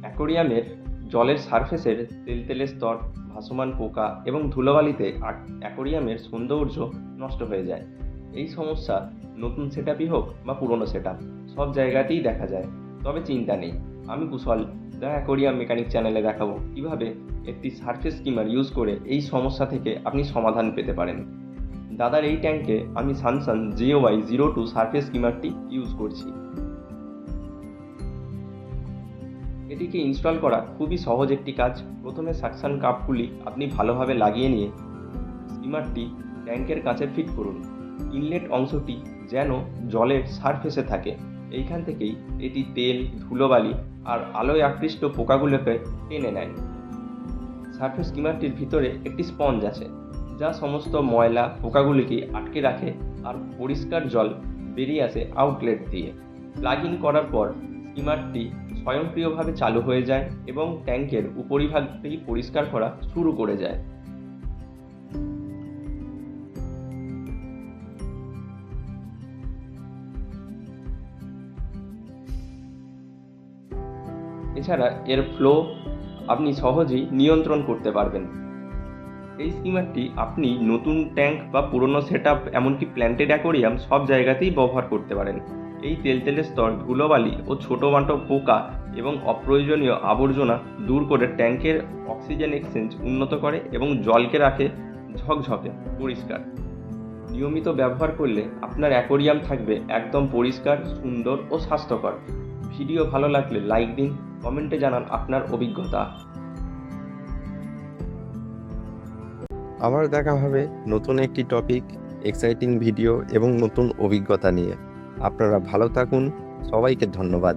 অ্যাকোরিয়ামের জলের সারফেসের তেলতেলে স্তর, ভাসমান পোকা এবং ধুলোবালিতে অ্যাকোরিয়ামের সৌন্দর্য নষ্ট হয়ে যায়। এই সমস্যা নতুন সেট হোক বা পুরনো সেট সব জায়গাতেই দেখা যায়। তবে চিন্তা নেই, আমি কুশল দ্য অ্যাকোরিয়াম মেকানিক চ্যানেলে দেখাবো কীভাবে একটি সারফেস স্কিমার ইউজ করে এই সমস্যা থেকে আপনি সমাধান পেতে পারেন। দাদার এই ট্যাঙ্কে আমি সানসান জিও ওয়াই জিরো টু সারফেস স্কিমারটি ইউজ করছি। এটিকে ইনস্টল করা খুবই সহজ একটি কাজ। প্রথমে সাকশন কাপগুলি আপনি ভালোভাবে লাগিয়ে নিয়ে স্টিমারটি ট্যাঙ্কের কাছে ফিট করুন। ইনলেট অংশটি যেন জলের সারফেসে থাকে। এইখান থেকেই এটি তেল, ধুলোবালি আর আলোয় আকৃষ্ট পোকাগুলোকে টেনে নেয়। সারফেস স্কিমারটির ভিতরে একটি স্পঞ্জ আছে, যা সমস্ত ময়লা, পোকাগুলিকে আটকে রাখে আর পরিষ্কার জল বেরিয়ে আসে আউটলেট দিয়ে। প্লাগ ইন করার পর স্টিমারটি স্বয়ংক্রিয়ভাবে চালু হয়ে যায় এবং ট্যাঙ্কের উপরিভাগটি পরিষ্কার করা শুরু করে যায়। এছাড়া এর ফ্লো আপনি সহজেই নিয়ন্ত্রণ করতে পারবেন। এই স্কিমারটি আপনি নতুন ট্যাঙ্ক বা পুরনো সেট আপ এমনকি প্ল্যান্টেড অ্যাকোরিয়াম সব জায়গাতেই ব্যবহার করতে পারেন। এই তেলতেলের স্তর, ধুলোবালি ও ছোটো মাটো পোকা এবং অপ্রয়োজনীয় আবর্জনা দূর করে ট্যাঙ্কের অক্সিজেন এক্সচেঞ্জ উন্নত করে এবং জলকে রাখে ঝকঝকে, পরিষ্কার। নিয়মিত ব্যবহার করলে আপনার অ্যাকোরিয়াম থাকবে একদম পরিষ্কার, সুন্দর ও স্বাস্থ্যকর। ভিডিও ভালো লাগলে লাইক দিন, কমেন্টে জানান আপনার অভিজ্ঞতা। আবার দেখা হবে নতুন একটি টপিক এক্সাইটিং ভিডিও এবং নতুন অভিজ্ঞতা নিয়ে। আপনারা ভালো থাকুন, সবাইকে ধন্যবাদ।